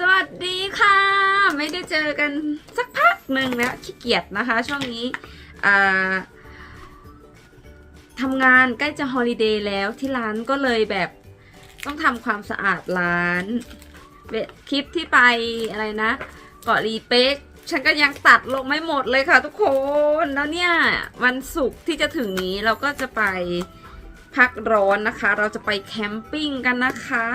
สวัสดีค่ะ ไม่ได้เจอกันสักพักหนึ่งแล้วขี้เกียจนะคะ ช่วงนี้ทำงานใกล้จะฮอลิเดย์แล้วที่ร้านก็เลยแบบต้องทำความสะอาดร้านเวคลิปที่ไปอะไรนะเกาะรีเป๊กฉันก็ยังตัดลงไม่หมดเลยค่ะทุกคนแล้วเนี่ยวันศุกร์ที่จะถึงนี้เราก็จะไป พักร้อนนะคะ เราจะไปแคมปิ้งกันนะคะ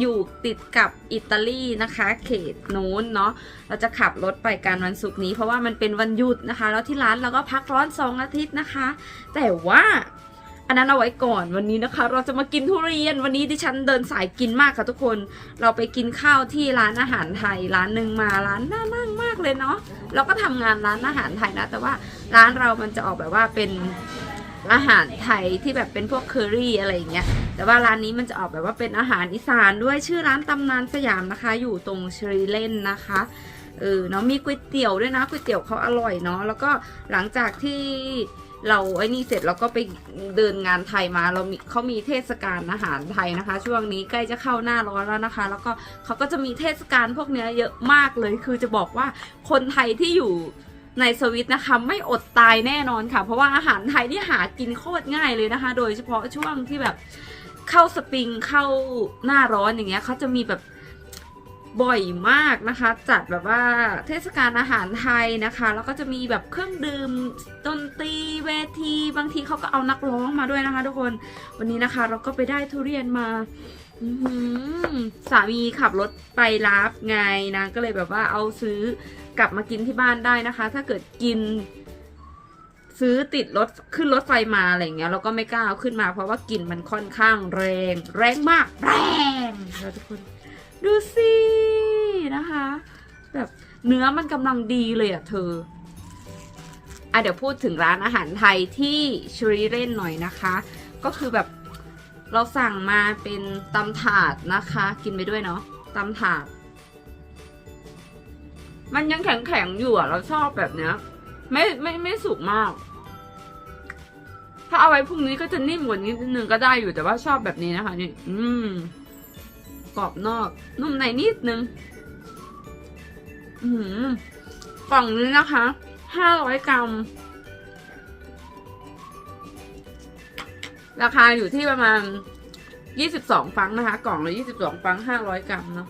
อยู่ติดกับอิตาลีนะคะ เขตนู้นเนาะเราจะขับรถไปกันวันศุกร์นี้ เพราะว่ามันเป็นวันหยุดนะคะ แล้วที่ร้านเราก็พักร้อนสองอาทิตย์นะคะ แต่ว่าอันนั้นเอาไว้ก่อนวันนี้นะคะ เราจะมากินทุเรียนวันนี้ดิฉันเดินสายกินมากค่ะทุกคน เราไปกินข้าวที่ร้านอาหารไทย ร้านหนึ่งมาร้านน่านั่งมากเลยเนาะเราก็ทำงานร้านอาหารไทยนะ แต่ว่าร้านเรามันจะออกแบบว่าเป็น อาหารไทยที่แบบเป็นพวกเคอรี่อะไรอย่างเงี้ย แต่ว่าร้านนี้มันจะออกแบบว่าเป็นอาหารอีสานด้วยชื่อร้านตำนานสยามนะคะ อยู่ตรงชรีเล่นนะคะเออเนาะมีก๋วยเตี๋ยวด้วยนะก๋วยเตี๋ยวเขาอร่อยเนาะแล้วก็หลังจากที่เราไอ้นี่เสร็จเราก็ไปเดินงานไทยมาเรามีเขามีเทศกาลอาหารไทยนะคะ ช่วงนี้ใกล้จะเข้าหน้าร้อนแล้วนะคะ แล้วก็เขาก็จะมีเทศกาลพวกเนี้ยเยอะมากเลย คือจะบอกว่าคนไทยที่อยู่ ในสวิตนะคะไม่อดตายแน่นอนค่ะ เพราะว่าอาหารไทยนี่หากินโคตรง่ายเลยนะคะ โดยเฉพาะช่วงที่แบบเข้าสปริงเข้าหน้าร้อนอย่างเงี้ยเขาจะมีแบบบ่อยมากนะคะ จัดแบบว่าเทศกาลอาหารไทยนะคะ แล้วก็จะมีแบบเครื่องดื่มดนตรีเวที บางทีเขาก็เอานักร้องมาด้วยนะคะ ทุกคนวันนี้นะคะเราก็ไปได้ทุเรียนมา สามีขับรถไปรับไงนะก็เลยแบบว่าเอาซื้อกลับมากินที่บ้านได้นะคะ ถ้าเกิดกิน ซื้อติดรถขึ้นรถไฟมาอะไรเงี้ยเราก็ไม่กล้าเอาขึ้นมา เพราะว่ากลิ่นมันค่อนข้างแรง แรงมาก แรงแล้วทุกคน ดูสินะคะ แบบเนื้อมันกำลังดีเลยอะเธออะเดี๋ยวพูดถึงร้านอาหารไทยที่ชรีเล่นหน่อยนะคะ ก็คือแบบ เราสั่งมาเป็นตำถาดนะคะ กินไปด้วยเนาะตำถาด มันยังแข็งแข็งๆอยู่อะ เราชอบแบบเนี้ย ไม่ไม่ไม่สุกมาก ถ้าเอาไว้พรุ่งนี้ก็จะนิ่มกว่านี้นิดนึงก็ได้อยู่แต่ว่าชอบแบบนี้นะคะ นี่ อืมกรอบนอก นุ่มในนิดนึง อืมกล่องนี้นะคะห้าร้อยกรัม ราคาอยู่ที่ประมาณยี่สิบสองฟังนะคะ กล่องละยี่สิบสองฟังห้าร้อยกรัมเนาะ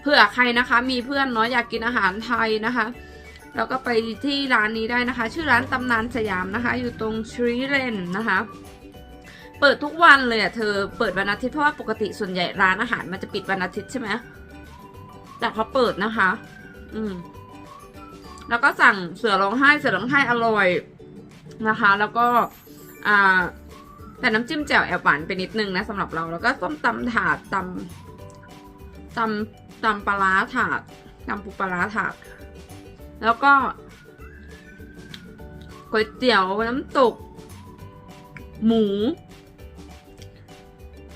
เผื่อใครนะคะ มีเพื่อนเนาะอยากกินอาหารไทยนะคะ แล้วก็ไปที่ร้านนี้ได้นะคะ ชื่อร้านตำนานสยามนะคะ อยู่ตรงชรีเลนนะคะ เปิดทุกวันเลยอะเธอเปิดวันอาทิตย์เพราะว่าปกติส่วนใหญ่ร้านอาหารมันจะปิดวันอาทิตย์ใช่ไหมแต่เขาเปิดนะคะ อืม แล้วก็สั่งเสือร้องไห้เสือร้องไห้อร่อยนะคะ แล้วก็อ่าแต่น้ำจิ้มแจ่วแอบหวานไปนิดนึงนะสำหรับเราแล้วก็ต้มตำถาดตำตำตำปลาถาดตำปูปลาร้าถาด แล้วก็ก๋วยเตี๋ยวน้ำตก หมู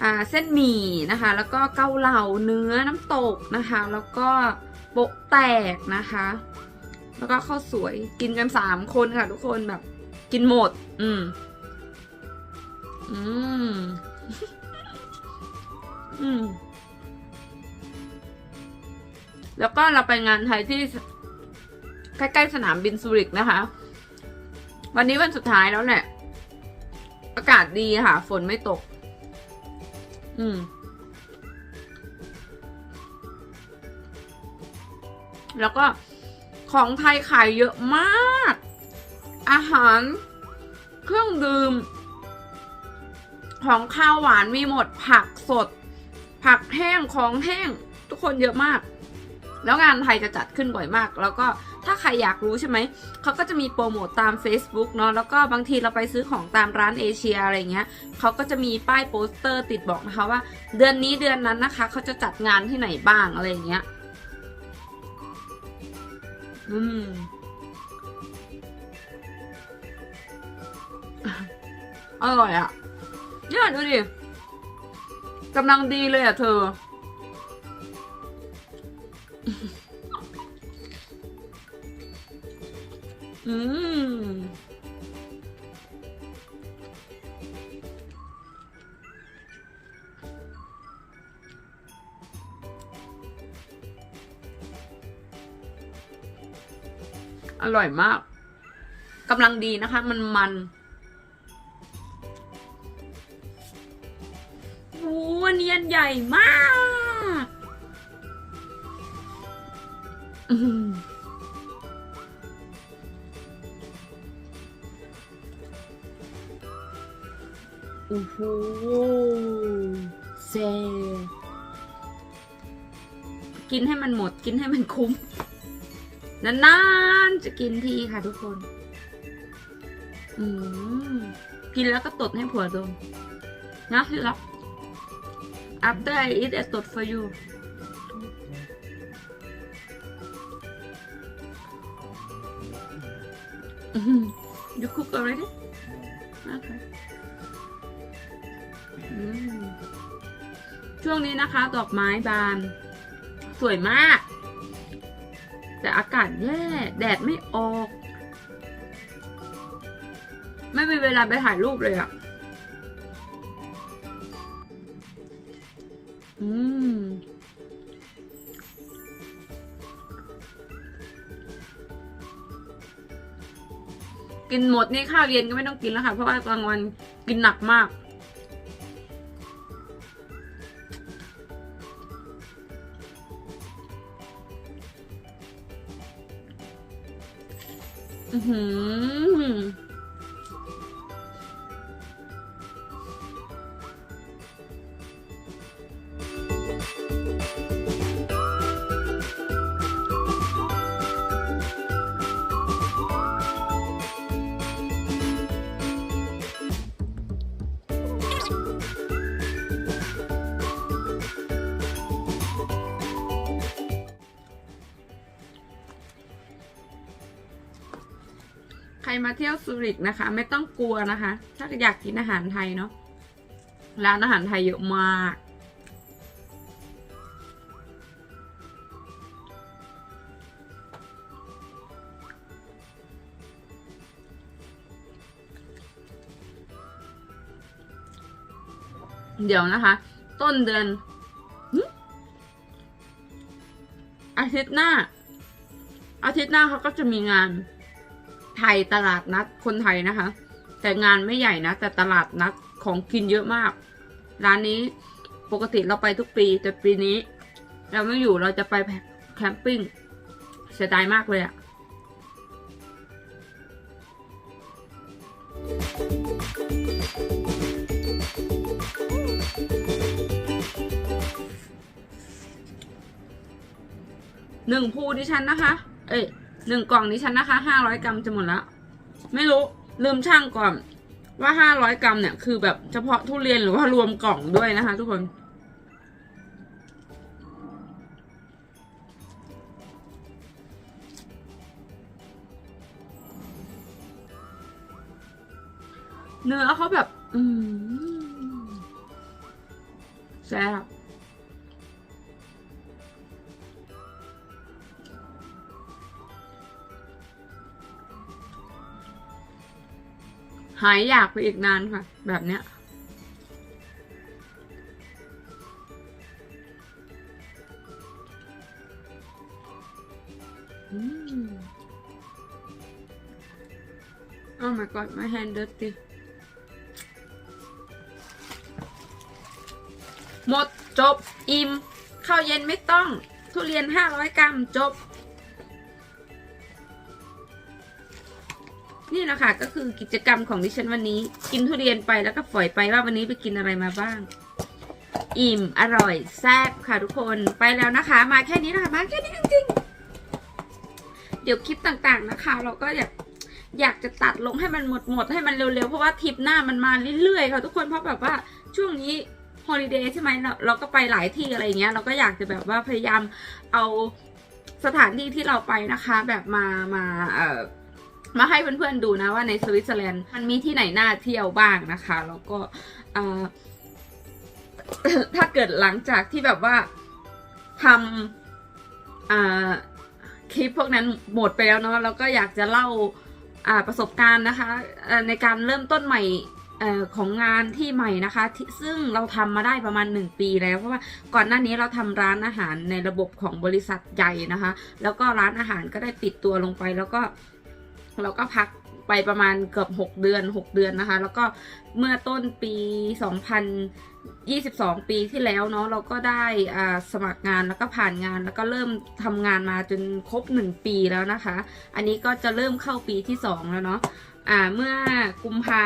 อ่าเส้นหมี่นะคะ แล้วก็เกาเหลาเนื้อน้ำตกนะคะ แล้วก็โปะแตกนะคะ แล้วก็ข้าวสวยกินกันสามคนค่ะ ทุกคนแบบ กินหมด อืม อืม อืม แล้วก็เราไปงานไทยที่ใกล้ๆสนามบินซูริกนะคะ วันนี้วันสุดท้ายแล้วแหละ อากาศดีค่ะ ฝนไม่ตก อืม แล้วก็ ของไทยขายเยอะมาก อาหาร เครื่องดื่ม ของข้าวหวานมีหมดผักสด ผักแห้งของแห้งทุกคนเยอะมาก แล้วงานไทยจะจัดขึ้นบ่อยมาก แล้วก็ถ้าใครอยากรู้ใช่ไหม เขาก็จะมีโปรโมตตาม Facebook เนาะ แล้วก็บางทีเราไปซื้อของตามร้านเอเชียอะไรเงี้ย เขาก็จะมีป้ายโปสเตอร์ติดบอกนะคะว่า เดือนนี้เดือนนั้นนะคะ เขาจะจัดงานที่ไหนบ้างอะไรเงี้ย อืมอร่อยอะ่ะเนี่ยดูดิกำลังดีเลยอะเธอ อืม อร่อยมากกำลังดีนะคะ มันมันโอ้อันนี้อันใหญ่มากอือหือโอ้โหเซกินให้มันหมด กินให้มันคุ้ม นานๆจะกินทีค่ะทุกคน อืมกินแล้วก็ตดให้ผัวดมนะที่รัก after I eat I ตด for you อื้อหือ you cook already okay ช่วงนี้นะคะ ดอกไม้บาน สวยมาก แต่อากาศแย่แดดไม่ออก ไม่มีเวลาไปถ่ายรูปเลยอะ่ะ อืม กินหมดนี่ข้าวเย็นก็ไม่ต้องกินแล้วค่ะ เพราะว่ากลางวันกินหนักมาก อื ใครมาเที่ยวซูริกนะคะ ไม่ต้องกลัวนะคะ ถ้าอยากกินอาหารไทยเนาะร้านอาหารไทยเยอะมาก เดี๋ยวนะคะ ต้นเดือนอาทิตย์หน้า อาทิตย์หน้าเขาก็จะมีงาน ไทยตลาดนัดคนไทยนะคะ แต่งานไม่ใหญ่นะ แต่ตลาดนัดของกินเยอะมาก ร้านนี้ปกติเราไปทุกปีแต่ปีนี้ เราไม่อยู่เราจะไปแคมปิ้งเสียดายมากเลยอะหนึ่งภูดิฉันนะคะ เอ้ย หนึ่งกล่องดิฉันนะคะห้าร้อยกรัมจะหมดล้วไม่รู้ลืมช่างก่อนว่าห้าร้อยกรัมเนี่ยคือแบบเฉพาะทุเรียนหรือว่ารวมกล่องด้วยนะคะ ทุกคนเนื้อเขาแบบ อืมแซ่บ หายอยากไปอีกนานค่ะ แบบเนี้ยอืม Oh my god my hand dirty หมดจบ อิ่มข้าวเย็นไม่ต้อง ทุเรียน 500 กรัมจบ นะคะ ก็คือกิจกรรมของดิฉันวันนี้ กินทุเรียนไปแล้วก็ฝอยไปว่าวันนี้ไปกินอะไรมาบ้าง อิ่มอร่อยแซ่บค่ะทุกคนไปแล้วนะคะ มาแค่นี้นะคะมาแค่นี้จริงๆเดี๋ยวคลิปต่างๆนะคะ เราก็อยากอยากจะตัดลงให้มันหมดหมดให้มันเร็วๆ เพราะว่าทริปหน้ามันมาเรื่อยๆค่ะทุกคนเพราะแบบว่าช่วงนี้ฮอลิเดย์ใช่ไหมเราเราก็ไปหลายที่อะไรเงี้ย เราก็อยากจะแบบว่าพยายามเอาสถานที่ที่เราไปนะคะ แบบมามาเอ่อ มาให้เพื่อนๆดูนะว่าในสวิตเซอร์แลนด์มันมีที่ไหนน่าเที่ยวบ้างนะคะแล้วก็ถ้าเกิดหลังจากที่แบบว่าทำคลิปพวกนั้นหมดไปแล้วเนาะแล้วก็อยากจะเล่าประสบการณ์นะคะในการเริ่มต้นใหม่ของงานที่ใหม่นะคะ ซึ่งเราทำมาได้ประมาณ 1 ปีแล้ว เพราะว่าก่อนหน้านี้เราทำร้านอาหารในระบบของบริษัทใหญ่นะคะ แล้วก็ร้านอาหารก็ได้ปิดตัวลงไปแล้วก็ เราก็พักไปประมาณเกือบ 6 เดือน 6 เดือนนะคะ แล้วก็เมื่อต้นปี 2022 ปีที่แล้วเนาะเราก็ได้สมัครงานแล้วก็ผ่านงานแล้วก็เริ่มทำงานมาจนครบ 1 ปีแล้วนะคะ อันนี้ก็จะเริ่มเข้าปีที่ 2 แล้วเนาะอ่าเมื่อกุมภา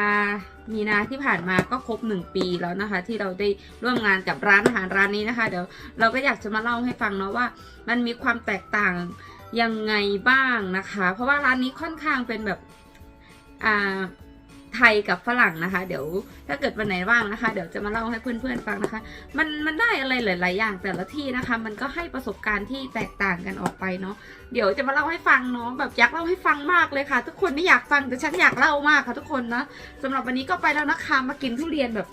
มีนาที่ผ่านมาก็ครบ 1 ปีแล้วนะคะ ที่เราได้ร่วมงานกับร้านอาหารร้านนี้นะคะ เดี๋ยวเราก็อยากจะมาเล่าให้ฟังเนาะว่า มันมีความแตกต่าง ยังไงบ้างนะคะ เพราะว่าร้านนี้ค่อนข้างเป็นแบบอ่าไทยกับฝรั่งนะคะ เดี๋ยวถ้าเกิดวันไหนว่างนะคะ เดี๋ยวจะมาเล่าให้เพื่อนๆฟังนะคะ มันมันได้อะไรหลาย ๆ อย่างแต่ละที่นะคะ มันก็ให้ประสบการณ์ที่แตกต่างกันออกไปเนาะเดี๋ยวจะมาเล่าให้ฟังเนาะแบบอยากเล่าให้ฟังมากเลยค่ะ ทุกคนไม่อยากฟังแต่ฉันอยากเล่ามากค่ะทุกคนนะสำหรับวันนี้ก็ไปแล้วนะคะมากินทุเรียนแบบ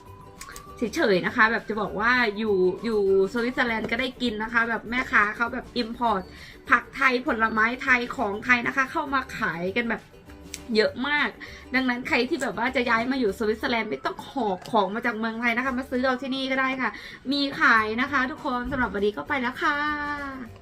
เฉยๆนะคะ แบบจะบอกว่าอยู่อยู่สวิตเซอร์แลนด์ก็ได้กินนะคะ แบบแม่ค้าเขาแบบอิมพอร์ตผักไทยผลไม้ไทยของไทยนะคะ เข้ามาขายกันแบบเยอะมาก ดังนั้นใครที่แบบว่าจะย้ายมาอยู่สวิตเซอร์แลนด์ไม่ต้องหอบของมาจากเมืองไทยนะคะ มาซื้อเราที่นี่ก็ได้ค่ะ มีขายนะคะ ทุกคนสำหรับวันนี้ก็ไปแล้วค่ะ